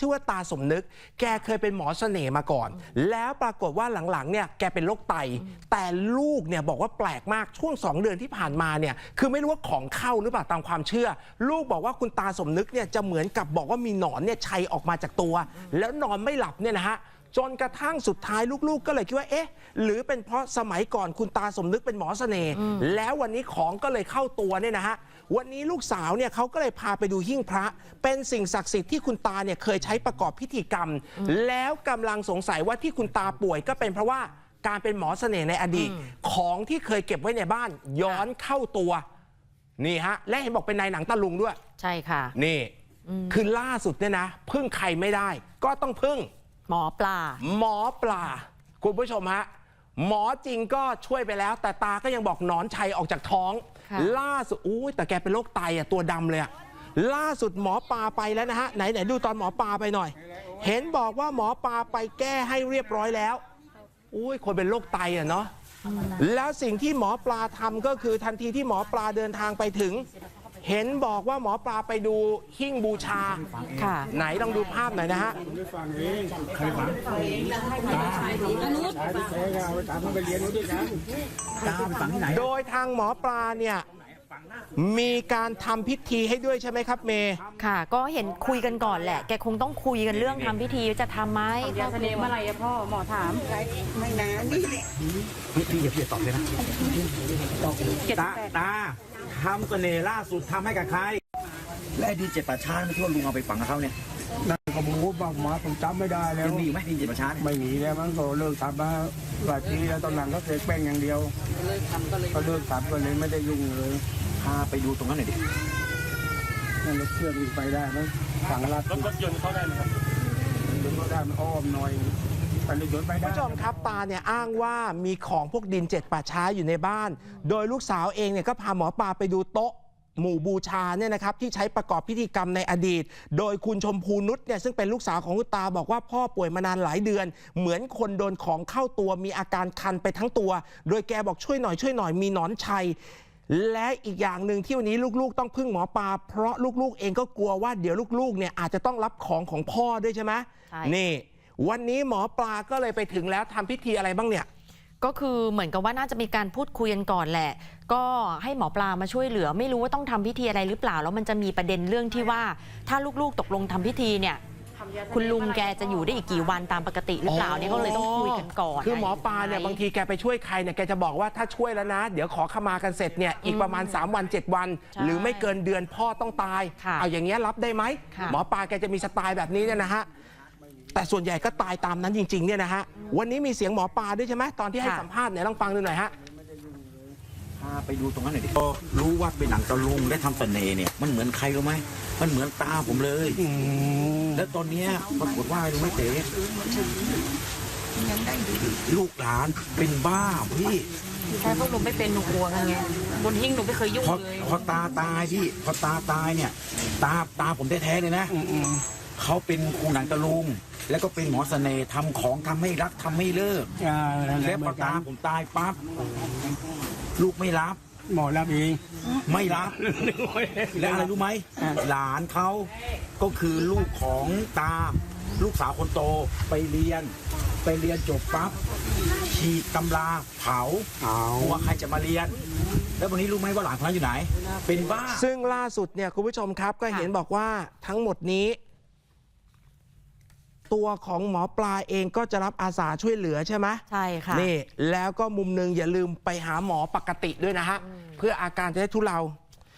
ชื่อว่าตาสมนึก แกเคยเป็นหมอเสน่ห์มาก่อน แล้วปรากฏว่าหลังๆเนี่ยแกเป็นโรคไต แต่ลูกเนี่ยบอกว่าแปลกมากช่วง 2 เดือนที่ผ่านมาเนี่ยคือไม่รู้ว่าของเข้าหรือเปล่าตามความเชื่อ ลูกบอกว่าคุณตาสมนึกเนี่ยจะเหมือนกับบอกว่ามีหนอนเนี่ยชัยออกมาจากตัว แล้วนอนไม่หลับเนี่ยนะฮะจนกระทั่งสุดท้ายลูกๆ ก็เลยคิดว่า เอ๊ะ หรือเป็นเพราะสมัยก่อนคุณตาสมนึกเป็นหมอเสน่ห์แล้ววันนี้ของก็เลยเข้าตัวเนี่ยนะฮะ วันนี้ลูกสาวเนี่ยเขาก็เลยพาไปดูหิ้งพระ เป็นสิ่งศักดิ์สิทธิ์ที่คุณตาเนี่ยเคยใช้ประกอบพิธีกรรม แล้วกำลังสงสัยว่าที่คุณตาป่วยก็เป็นเพราะว่าการเป็นหมอเสน่ห์ในอดีต ของที่เคยเก็บไว้ในบ้าน ย้อนเข้าตัวนี่ฮะและเห็นบอกเป็นนายหนังตะลุงด้วย ใช่ค่ะ นี่คือล่าสุดเนี่ยนะพึ่งใครไม่ได้ ก็ต้องพึ่ง หมอปลา หมอปลา คุณผู้ชมฮะหมอจริงก็ช่วยไปแล้ว แต่ตาก็ยังบอกหนอนชัยออกจากท้องค่ะ ล่าสุดอุ้ยแต่แกเป็นโรคไตอะตัวดำเลยอะล่าสุดหมอปลาไปแล้วนะฮะไหนไหนดูตอนหมอปลาไปหน่อย เห็นบอกว่าหมอปลาไปแก้ให้เรียบร้อยแล้วอุ้ยคนเป็นโรคไตอะเนาะแล้วสิ่งที่หมอปลาทำก็คือทันทีที่หมอปลาเดินทางไปถึง เห็นบอกว่าหมอปลาไปดูหิ้งบูชาค่ะไหนลองดูภาพหน่อยนะฮะ ฟังเองใครฟังตาตาที่แท้ก็เอาไปตามมันไปเรียนรู้ด้วยกันตาไปฟังที่ไหนโดยทางหมอปลาเนี่ยมีการทำพิธีให้ด้วยใช่ไหมครับเมย์ค่ะ ก็เห็นคุยกันก่อนแหละ แกคงต้องคุยกันเรื่องทำพิธีว่าจะทำไหมเดี๋ยวเสน่ห์เมื่อไหร่อะพ่อหมอถามไม่นานนี่แหละพี่พี่อย่าพี่ตอบเลยนะเจ็ดตาแปดตาทำเสน่ห์ล่าสุดทำให้กับใคร และไอ้ดีเจ็ดป่าช้าไม่ที่ว่าลุงเอาไปฝังกับเขาเนี่ย นั่นก็บอกว่าหมาผมจำไม่ได้แล้วยังมีอยู่ไหมดีเจ็ดป่าช้าเนี่ยไม่มีแล้วมันก็เลิกทำมาหลายปีแล้วตอนหลังก็เสกแป้งอย่างเดียวก็เลิกทำก็เลยไม่ได้ยุ่งเลยพาไปดูตรงนั้นหน่อยดินั่นรถเครื่องวิ่งไปได้ไหมฝั่งลาดรถยนต์เข้าได้ไหมครับรถยนต์เข้าได้มันอ้อมหน่อยไปรถยนต์ไปคุณได้ผู้ชมครับตาเนี่ยอ้างว่ามีของพวกดินเจ็ดป่าช้าอยู่ในบ้าน โดยลูกสาวเองเนี่ยก็พาหมอปลาไปดูโต๊ะ หมู่บูชาเนี่ยนะครับที่ใช้ประกอบพิธีกรรมในอดีต โดยคุณชมพูนุชเนี่ยซึ่งเป็นลูกสาวของคุณตาบอกว่าพ่อป่วยมานานหลายเดือน เหมือนคนโดนของเข้าตัวมีอาการคันไปทั้งตัว โดยแกบอกช่วยหน่อยช่วยหน่อยมีหนอนชัยและอีกอย่างหนึ่งที่วันนี้ลูกๆ ต้องพึ่งหมอปลาเพราะลูกๆ เองก็กลัวว่าเดี๋ยวลูกๆเนี่ยอาจจะต้องรับของของพ่อด้วยใช่ไหมใช่นี่ วันนี้หมอปลาก็เลยไปถึงแล้วทำพิธีอะไรบ้างเนี่ย ก็คือเหมือนกับว่าน่าจะมีการพูดคุยกันก่อนแหละ ก็ให้หมอปลามาช่วยเหลือ ไม่รู้ว่าต้องทำพิธีอะไรหรือเปล่า แล้วมันจะมีประเด็นเรื่องที่ว่า ถ้าลูกๆตกลงทำพิธีเนี่ย คุณลุงแกจะอยู่ได้อีกกี่วันตามปกติหรือเปล่าเนี่ยก็เลยต้องคุยกันก่อนคือหมอปลาเนี่ยบางทีแกไปช่วยใครเนี่ยแกจะบอกว่าถ้าช่วยแล้วนะ เดี๋ยวขอขมากันเสร็จเนี่ยอีกประมาณ 3 วัน 7 วัน ใช่หรือไม่เกินเดือนพ่อต้องตาย ค่ะเอาอย่างเงี้ยรับได้ไหมค่ะ หมอปลาแกจะมีสไตล์แบบนี้เนี่ยนะฮะ แต่ส่วนใหญ่ก็ตายตามนั้นจริงๆเนี่ยนะฮะวันนี้มีเสียงหมอปลาด้วยใช่ไหมตอนที่ให้สัมภาษณ์เนี่ยลองฟังดูหน่อยฮะ พาไปดูตรงนั้นหน่อยดิพอรู้ว่าเป็นหนังตะลุงและทำเสน่ห์เนี่ย มันเหมือนใครรู้ไหม มันเหมือนตาผมเลย แล้วตอนเนี้ยปรากฏว่ารู้ไหมเต๋ลูกหลานเป็นบ้าพี่ ใช่พวกหนูไม่เป็นหนูกลัวกันไงบนหิ้งหนูไม่เคยยุ่งพอเลย พอตาตายพี่ พอตาตายเนี่ย ตาตาผมแท้ๆเลยนะ เขาเป็นครูหนังตะลุง แล้วก็เป็นหมอเสน่ห์ทำของทำให้รักทำให้เลิกอ่านั่นแหแล้ละวเหพมืออนกัตานผมตายปั๊บลูกไม่รับ หมอรับเองไม่รับ และอะไรรู้ไหมหลานเขาก็คือลูกของตา ลูกสาวคนโตไปเรียน ไปเรียนจบปั๊บฉีกตำราเผาเอากลัวใครจะมาเรียน แล้ววันนี้รู้ไหมว่าหลานคนนั้นอยู่ไหน เป็นบ้า ซึ่งล่าสุดเนี่ยคุณผู้ชมครับก็ค่ะเห็นบอกว่าทั้งหมดนี้ ตัวของหมอปลาเองก็จะรับอาสาช่วยเหลือใช่ไหมใช่ค่ะนี่แล้วก็มุมหนึงอย่าลืมไปหาหมอปกติด้วยนะฮะเพื่ออาการจะได้ทุเลา